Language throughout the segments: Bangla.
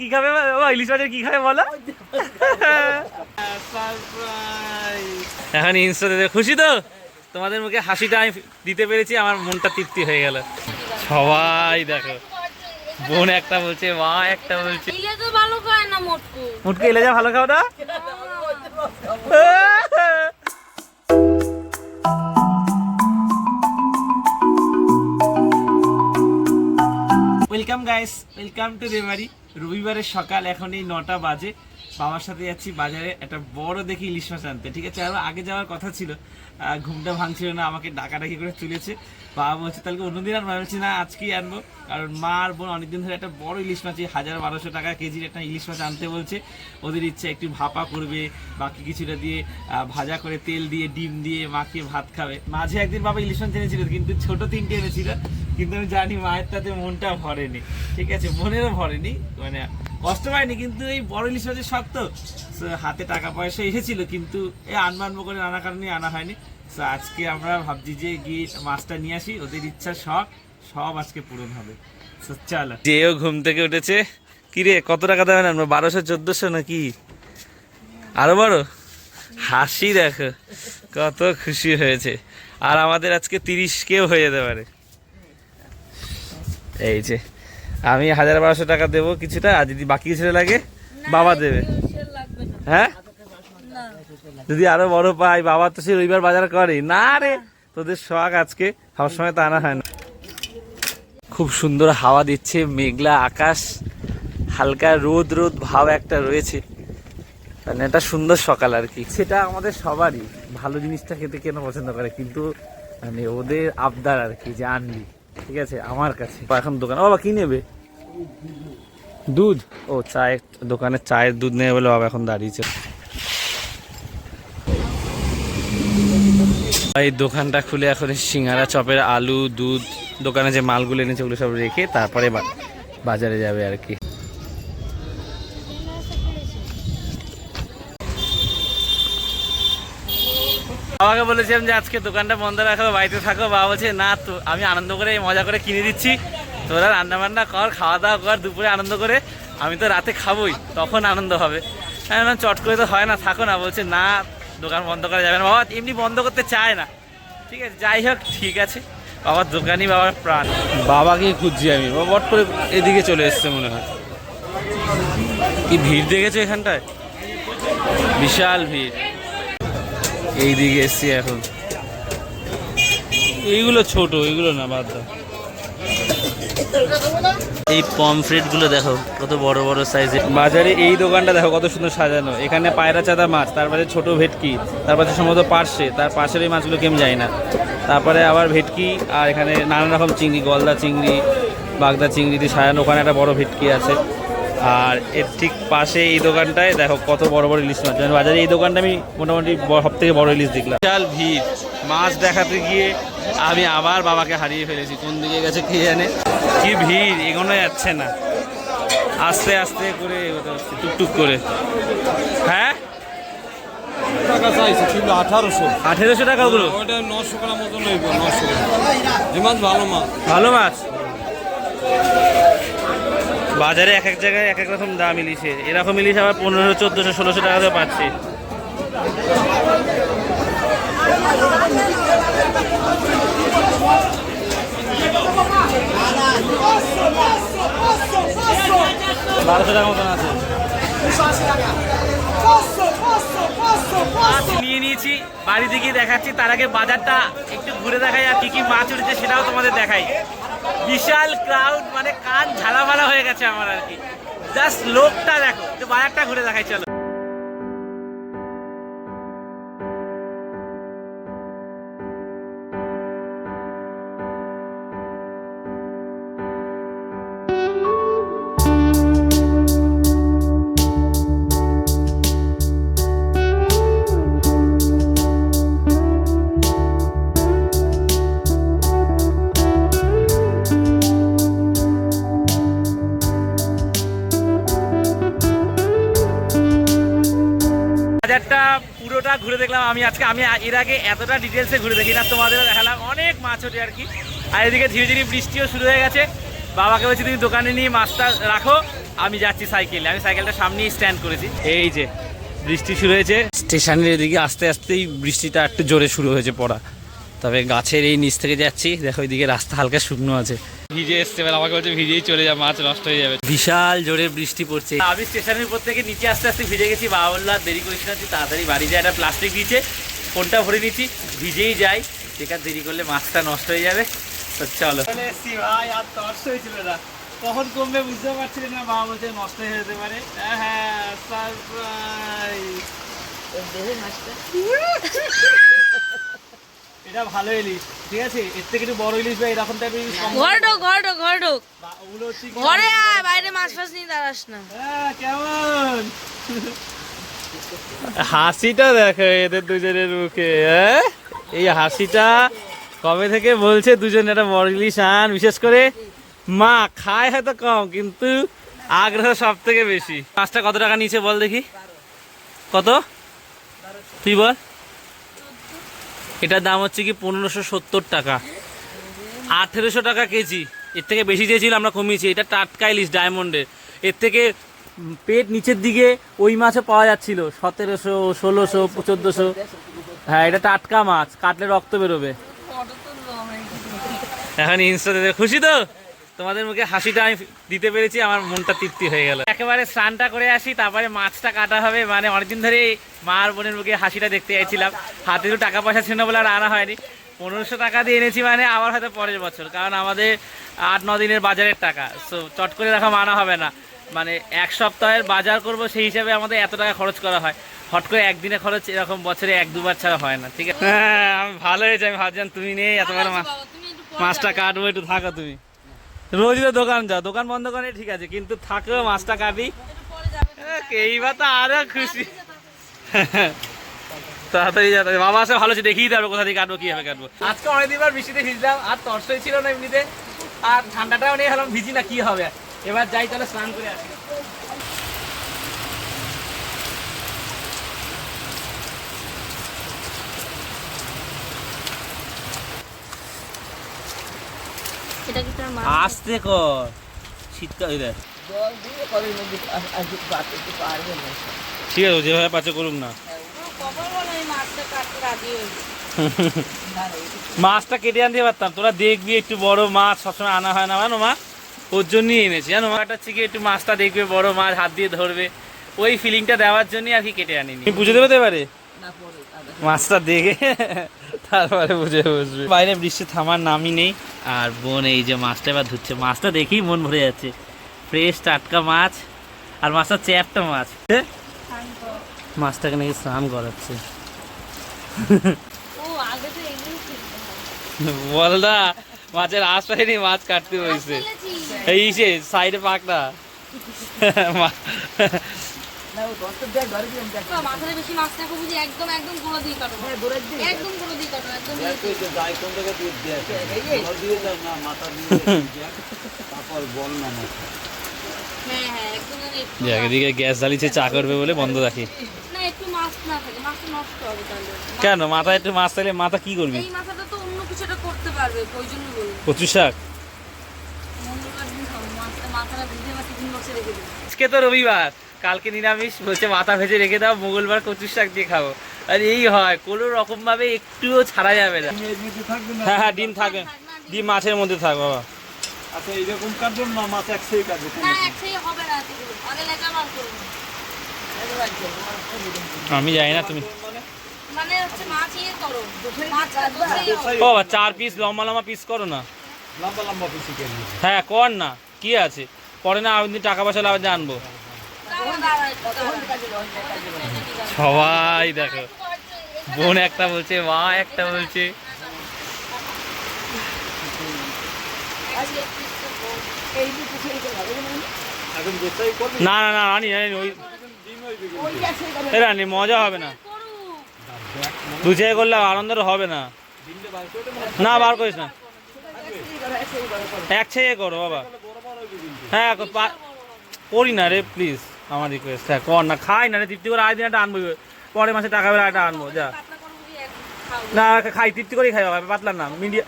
কি খাবে বাবা ইলিশ মাছের কি খাবে বলো? এখন ইনস্টাতে খুশি তো? তোমাদের মুখে হাসিটা আমি দিতে পেরেছি আমার মনটা তৃপ্তি হয়ে গেল। সবাই দেখো বোন একটা বলছে মা একটা বলছে। মুটকে। এলে যা ভালো খাও না? ওয়েলকাম গাইস ওয়েলকাম টু দেবাড়ি রবিবারের সকাল, এখন এই নটা বাজে। বাবার সাথে যাচ্ছি বাজারে, একটা বড় দেখি ইলিশ মাছ আনতে। ঠিক আছে, আরও আগে যাওয়ার কথা ছিল। ঘুমটা ভাঙছিল না, আমাকে ডাকাডাকি করে তুলেছে। বাবা বলছে, তাহলে অন্যদিন আর ভাবছি না, আজকেই আনব। কারণ মা আর বোন অনেকদিন ধরে একটা বড় ইলিশ মাছ হাজার বারোশো টাকা কেজির একটা ইলিশ মাছ আনতে বলছে। ওদের ইচ্ছে একটু ভাপা করবে, বাকি কিছুটা দিয়ে ভাজা করে তেল দিয়ে, ডিম দিয়ে মাখিয়ে ভাত খাবে। মাঝে একদিন বাবা ইলিশ মাছ এনেছিল, কিন্তু ছোট তিনটে এনেছিল। কিন্তু আমি জানি মায়ের তাতে মনটা ভরেনি। ঠিক আছে? মনেরও ভরেনি। মানে কষ্ট পায়নি কিন্তু এই বড় ইলিশ মাছের শখ তো। হাতে টাকা পয়সা এসেছিল, কিন্তু এই আনবানবো করে নানা কারণে আনা হয়নি। তো আজকে আমরা ভাবছি যে গিয়ে মাছটা নিয়ে আসি। ওদের ইচ্ছা শখ সব আজকে পূরণ হবে। চলো। যেও ঘুম থেকে উঠেছে। কি রে কত টাকা দেবেন আমরা? বারোশো, চোদ্দোশো নাকি? আরও বড় হাসি দেখো, কত খুশি হয়েছে। আর আমাদের আজকে তিরিশ কেও হয়ে যেতে পারে। এই যে আমি হাজার বারোশো টাকা দেবো কিছুটা আর যদি বাকি কিছুটা লাগে বাবা দেবে। হ্যাঁ? যদি আরও বড় পাই বাবা তো সে রবিবার বাজার করে। না রে তোদের শখ আজকে সব সময় তো আনা হয় না। খুব সুন্দর হাওয়া দিচ্ছে মেঘলা আকাশ হালকা রোদ রোদ ভাব একটা রয়েছে। মানে এটা সুন্দর সকাল আর কি। সেটা আমাদের সবারই ভালো জিনিসটা খেতে কেন পছন্দ করে কিন্তু মানে ওদের আবদার আর কি যে আনবি ঠিক আছে আমার কাছে। এখন দোকান। বাবা কি নেবে? দুধ। ও চায়ের দোকানে চায়ের দুধ নেবে বলে বাবা এখন দাঁড়িয়েছে। এই দোকানটা খুলে এখন সিঙ্গারা চপের আলু দুধ দোকানে যে মালগুলো এনেছে ওগুলো সব রেখে তারপরে বাজারে যাবে আর কি। বাবাকে বলেছিলাম যে আজকে দোকানটা বন্ধ রাখো, বাড়িতে থাকো। বাবা বলছে, না, তো আমি আনন্দ করে মজা করে কিনে দিচ্ছি। তোরা রান্না বান্না কর খাওয়া দাওয়া কর, দুপুরে আনন্দ করে। আমি তো রাতে খাবোই, তখন আনন্দ হবে। হ্যাঁ চট করে তো হয় না, থাকো না। বলছে, না, দোকান বন্ধ করা যাবে না। বাবা এমনি বন্ধ করতে চায় না। ঠিক আছে, যাই হোক, ঠিক আছে। বাবার দোকানই বাবার প্রাণ। বাবাকে খুঁজছি আমি। বাবা বট করে এদিকে চলে এসছে মনে হয়। কি ভিড় দেখেছ এখানটায়? বিশাল ভিড়। এই দিকে এসছি এখন। এইগুলো ছোট এইগুলো না বাদ দাও। এই পমফ্রেটগুলো দেখো কত বড় বড় সাইজের। বাজারে এই দোকানটা দেখো কত সুন্দর সাজানো। এখানে পায়রা চাদা মাছ তারপরে ছোট ভেটকি তারপরে সম্ভবত পার্শে তার পাশের এই মাছগুলো কেমন যায় না। তারপরে আবার ভেটকি আর এখানে নানান রকম চিংড়ি গলদা চিংড়ি বাগদা চিংড়ি দিয়ে সাজানো। ওখানে একটা বড় ভেটকি আছে। আর এর ঠিক পাশে এই দোকানটায় দেখো কত বড় বড় ইলিশ মাছ বাজারে এই দোকানটা আমি মোটামুটি সব থেকে বড় ইলিশ দেখলাম। বিশাল ভিড়। মাছ দেখাতে গিয়ে আমি আবার বাবাকে হারিয়ে ফেলেছি। কোন দিকে গেছে কে জানে? কি ভিড় এগোনো যাচ্ছে না। আস্তে আস্তে করে এগোতে হচ্ছে টুকটুক করে। হ্যাঁ? টাকা আঠারোশো। আঠেরোশো টাকা ওগুলো? ওইটা নশো গ্রাম নশো মাছ ভালো মাছ। ভালো মাছ? বাজারে এক এক জায়গায় এক এক রকম দাম ইলিশে এরকম ইলিশ আবার পনেরো চোদ্দোশো ষোলোশো টাকাতেও পাচ্ছি। বারোশো টাকা মতন আছে। নিয়ে নিয়েছি বাড়িতে গিয়ে দেখাচ্ছি। তার আগে বাজারটা একটু ঘুরে দেখাই আর কি কি মাছ উঠেছে সেটাও তোমাদের দেখাই। বিশাল ক্রাউড মানে কান ঝালাফালা হয়ে গেছে আমার আর কি। জাস্ট লোকটা দেখো তো বাজারটা ঘুরে দেখাই, চলো। পুরোটা ঘুরে দেখলাম। আমি আজকে, আমি এর আগে এতটা ডিটেলসে ঘুরে দেখি না তোমাদের দেখালাম অনেক মাছ ওঠে আর কি। আর এদিকে ধীরে ধীরে বৃষ্টিও শুরু হয়ে গেছে। বাবাকে বলছি, তুমি দোকানে নিয়ে মাছটা রাখো, আমি যাচ্ছি সাইকেলে। আমি সাইকেলটা সামনেই স্ট্যান্ড করেছি। এই যে, বৃষ্টি শুরু হয়েছে। স্টেশনের এদিকে আস্তে আস্তেই বৃষ্টিটা একটু জোরে শুরু হয়েছে পড়া। তবে গাছের এই নিচ থেকে যাচ্ছি, দেখো ওইদিকে রাস্তা হালকা শুকনো আছে। ভিজে এসছে এবার আমাকে বলছে ভিজেই চলে যাবে মাছ নষ্ট হয়ে যাবে। বিশাল জোরে বৃষ্টি পড়ছে। আমি স্টেশনের উপর থেকে নিচে আস্তে আস্তে ভিজে গেছি বাবা বলল আর দেরি করিস না তুই তাড়াতাড়ি বাড়ি যায় একটা প্লাস্টিক দিয়েছে ফোনটা ভরে নিচ্ছি ভিজেই যাই বেকার দেরি করলে মাছটা নষ্ট হয়ে যাবে তো চলো। ভাই আর তর্স হয়েছিল না। কখন কমবে বুঝতে পারছিলেন না বাবা বলছে নষ্ট হয়ে যেতে পারে। হ্যাঁ হ্যাঁ সারপ্রাইজ এটা ভালো ইলিশ ঠিক আছে? এর থেকে একটু বড় ইলিশ বা এরকম টাইপের ইলিশ কম ঘর ঢোক ঘর ঢোক ঘর ঢোক। ওগুলো হচ্ছে ঘরে আয় বাইরে মাছ ফাছ নিয়ে দাঁড়াস না। হ্যাঁ, কেমন? হাসিটা দেখো এদের দুজনের মুখে হ্যাঁ? এই হাসিটা কবে থেকে বলছে দুজন একটা বড় ইলিশ আন? বিশেষ করে মা খায় হয়তো কম কিন্তু আগ্রহ সব থেকে বেশি। মাছটা কত টাকা নিচে বল দেখি? কত? তুই বল। এটার দাম হচ্ছে কি পনেরোশো সত্তর টাকা। আঠেরোশো টাকা কেজি। এর থেকে বেশি চেয়েছিল আমরা কমিয়েছি। এটা টাটকা ইলিশ ডায়মন্ডের। এর থেকে পেট নিচের দিকে ওই মাছও পাওয়া যাচ্ছিল। সতেরোশো, ষোলোশো, চোদ্দোশো। হ্যাঁ এটা টাটকা মাছ। কাটলে রক্ত বেরোবে। এখন ইনস্টাতে খুশি তো? তোমাদের মুখে হাসিটা আমি দিতে পেরেছি আমার মনটা তৃপ্তি হয়ে গেল। একেবারে স্নানটা করে আসি তারপরে মাছটা কাটা হবে মানে অনেকদিন ধরে মা আর বোনের মুখে হাসিটা দেখতে চাইছিলাম। হাতে তো টাকা পয়সা ছিল না বলে আর আনা হয়নি। পনেরোশো টাকা দিয়ে এনেছি মানে আবার হয়তো পরের বছর কারণ আমাদের আট ন দিনের বাজারের টাকা। সো চট করে দেখা মানা হবে না। মানে এক সপ্তাহের বাজার করব সেই হিসাবে আমাদের এত টাকা খরচ করা হয়। হট করে একদিনে খরচ এরকম বছরে এক দুবার ছাড়া হয় না ঠিক আছে? হ্যাঁ আমি ভালো হয়েছে আমি ভাবছিলাম তুমি নেই এতবার মাছটা কাটবো একটু থাকো তুমি। রোজই তো দোকান যাও দোকান বন্ধ করে ঠিক আছে কিন্তু থাকো মাছটা যাবে। এইবার তো আরও খুশি। তাড়াতাড়ি যাতে বাবা আসে ভালো আছে দেখিয়ে দেবো কোথা থেকে কাটবো কীভাবে কাটবো। আজকে অনেকদিনবার বৃষ্টিতে ভিজলাম আর তর্সই ছিল না এমনিতে। আর ঠান্ডাটাও নেই হলাম ভিজি না কি হবে? এবার যাই তাহলে স্নান করে আসি। এটা কি তোর মা আসতে কর। শীতকাল ঠিক আছে যেভাবে পাচ্ছে করুক না। এই মাছটা কেটে আনতে পারতাম। তোরা দেখবি একটু বড় মাছ সবসময় আনা হয় না জানো মা? ওর জন্যই এনেছি জানো মাটা হচ্ছে কি একটু মাছটা দেখবে বড় মাছ হাত দিয়ে ধরবে। ওই ফিলিংটা দেওয়ার জন্যই আর কি কেটে আনিনি। বুঝে দেবে তো এবারে? মাছটা দেখে তারপরে বুঝে বসবে বাইরে বৃষ্টি থামার নামই নেই। আর বোন এই যে মাছটা এবার ধুচ্ছে। মাছটা দেখেই মন ভরে যাচ্ছে। ফ্রেশ টাটকা মাছ আর মাছটা চ্যাপটা মাছ। মাছটাকে নাকি স্নান করাচ্ছে। বলদা মাছের আশপাশে নিয়ে মাছ কাটতে হয়েছে এই সে সাইডে পাকনা বাবা, মাথায় বেশি মাছ রাখো বুঝি? একদম একদম গুঁড়ো দিয়ে কাটো। একদম গুঁড়ো দিয়ে কাটো একদম করে। হ্যাঁ হ্যাঁ একদম যেন এদিকে গ্যাস জ্বালিয়েছে চা করবে বলে বন্ধ রাখি। না একটু মাছ না থাকে মাছটা নষ্ট হবে তাহলে। কেন? মাথায় একটু মাছ তাহলে মাথা কি করবি? এই তো অন্য কিছু করতে পারবে ওই কচু শাক? আজকে তো রবিবার। কালকে নিরামিষ বলছে মাথা ভেজে রেখে দাও মঙ্গলবার কচু শাক দিয়ে খাব। আর এই হয় কোনো রকম ভাবে একটুও ছাড়া যাবে না। হ্যাঁ হ্যাঁ ডিম থাকে। ডিম মাছের মধ্যে থাক বাবা। আচ্ছা এইরকম কাটবেন না মাছ একসাথে কাটবে আমি জানি না তুমি মানে ইয়ে ও চার পিস লম্বা লম্বা পিস করো না। লম্বা লম্বা পিসি হ্যাঁ কর না কি আছে? পরে না আমি টাকা পয়সা লাভ জানব সবাই দেখো। বোন একটা বলছে, মা একটা বলছে। না না না, রানি রানি, ওই রানি, মজা হবে না। দু জায়গায় করলে আনন্দ হবে না। না, বার করিস না। এক ছেয়ে করো, বাবা। হ্যাঁ করি না রে প্লিজ আমার রিকোয়েস্ট হ্যাঁ কর না খাই না রে তৃপ্তি করে আয় দিন একটা আনব পরের মাসে টাকা বেলা একটা আনব যা। না খাই তৃপ্তি করেই খাই বাবা পাতলা না মিডিয়াম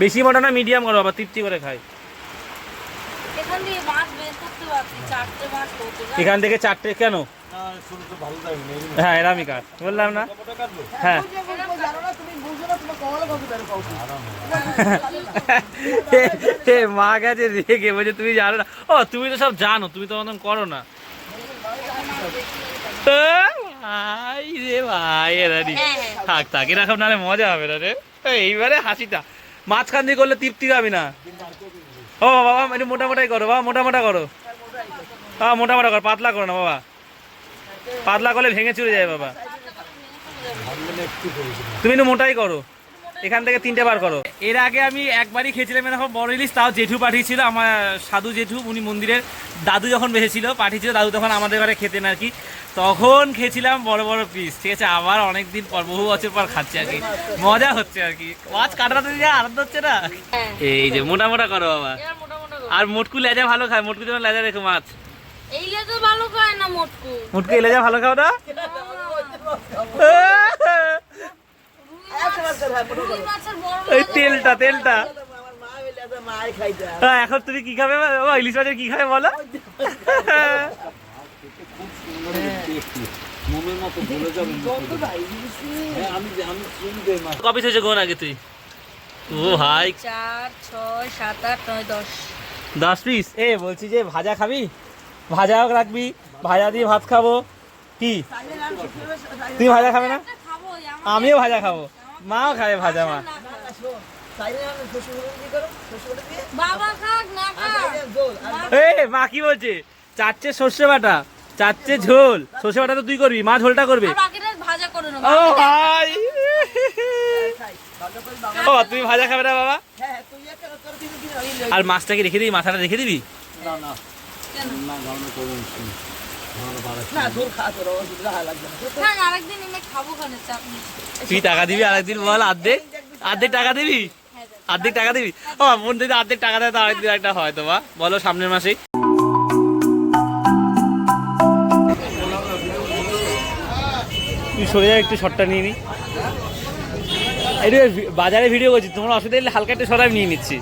বেশি মোটা না মিডিয়াম করো বাবা তৃপ্তি করে খাই। এখান থেকে চারটে কেন? হ্যাঁ এরামই কাঠ বললাম না। হ্যাঁ। এ, মা গেছে রেগে বলছে তুমি জানো না। ও তুমি তো সব জানো তুমি তো মতন করো না। ভাই রে ভাই এরানি হ্যাঁ, হ্যাঁ। থাক থাক এরকম নাহলে মজা হবে না রে। এ, এইবারে হাসিটা। মাঝখান দিয়ে করলে তৃপ্তি পাবি না। ও বাবা একটু মোটা মোটাই করো বাবা মোটা মোটা করো। বাবা মোটা মোটা করো পাতলা করো না বাবা। পাতলা করলে ভেঙে চুরে যায় বাবা। তুমি একটু মোটাই করো। এখান থেকে তিনটে বার করো এর আগে আমি একবারই খেয়েছিলাম এরকম বড় ইলিশ তাও জেঠু পাঠিয়েছিল আমার সাধু জেঠু উনি মন্দিরের দাদু যখন বেঁচেছিল পাঠিয়েছিল দাদু তখন আমাদের ঘরে খেতেন আর কি তখন খেয়েছিলাম বড় বড় পিস ঠিক আছে আবার অনেক দিন পর বহু বছর পর খাচ্ছি আর কি মজা হচ্ছে আর কি মাছ কাটাতে যা আনন্দ হচ্ছে না হ্যাঁ এই যে মোটা মোটা করো বাবা। আর মোটকু লেজা ভালো খায় মোটকু যেমন লেজা রেখো মাছ এই লেজে ভালো খায় না মোটকু মুটকু লেজা ভালো খাও না ওই তেলটা তেলটা। আমার মা হইলে তো মাই খাইতে হ্যাঁ, এখন তুমি কি খাবে বাবা ইলিশ মাছের কি খাবে বলো? কবে হয়েছে কোন আগে তুই? ও ভাই চার ছয় সাত আট নয় দশ। দশ পিস? এ বলছি যে ভাজা খাবি? ভাজাও রাখবি ভাজা দিয়ে ভাত খাব। কি? তুই ভাজা খাবে না? আমিও ভাজা খাব। মাও খাবে ভাজা মা খায়। আচ্ছা, মা কি বলছে চারটে সর্ষে বাটা চারটে ঝোল সর্ষে বাটা তো তুই করবি মা ঝোলটা করবে আর বাকিটা ভাজা করে নেব ও ভাই ও তুমি ভাজা খাবে না বাবা হ্যাঁ আর মাছটাকে রেখে দিবি মাথাটা রেখে দিবি না না তুই টাকা দিবি আরেকদিন বল অর্ধেক অর্ধেক টাকা দিবি? হ্যাঁ দেখ। অর্ধেক টাকা দিবি? ও বোন যদি অর্ধেক টাকা দেয় তো আরেকদিন একটা হয় তো বা। বলো সামনের মাসেই। তুই সরে যা একটু শটটা নিয়ে নি। বাজারে ভিডিও করছি তোমার অসুবিধা হলে হালকা একটু সরাই নিয়ে নিচ্ছি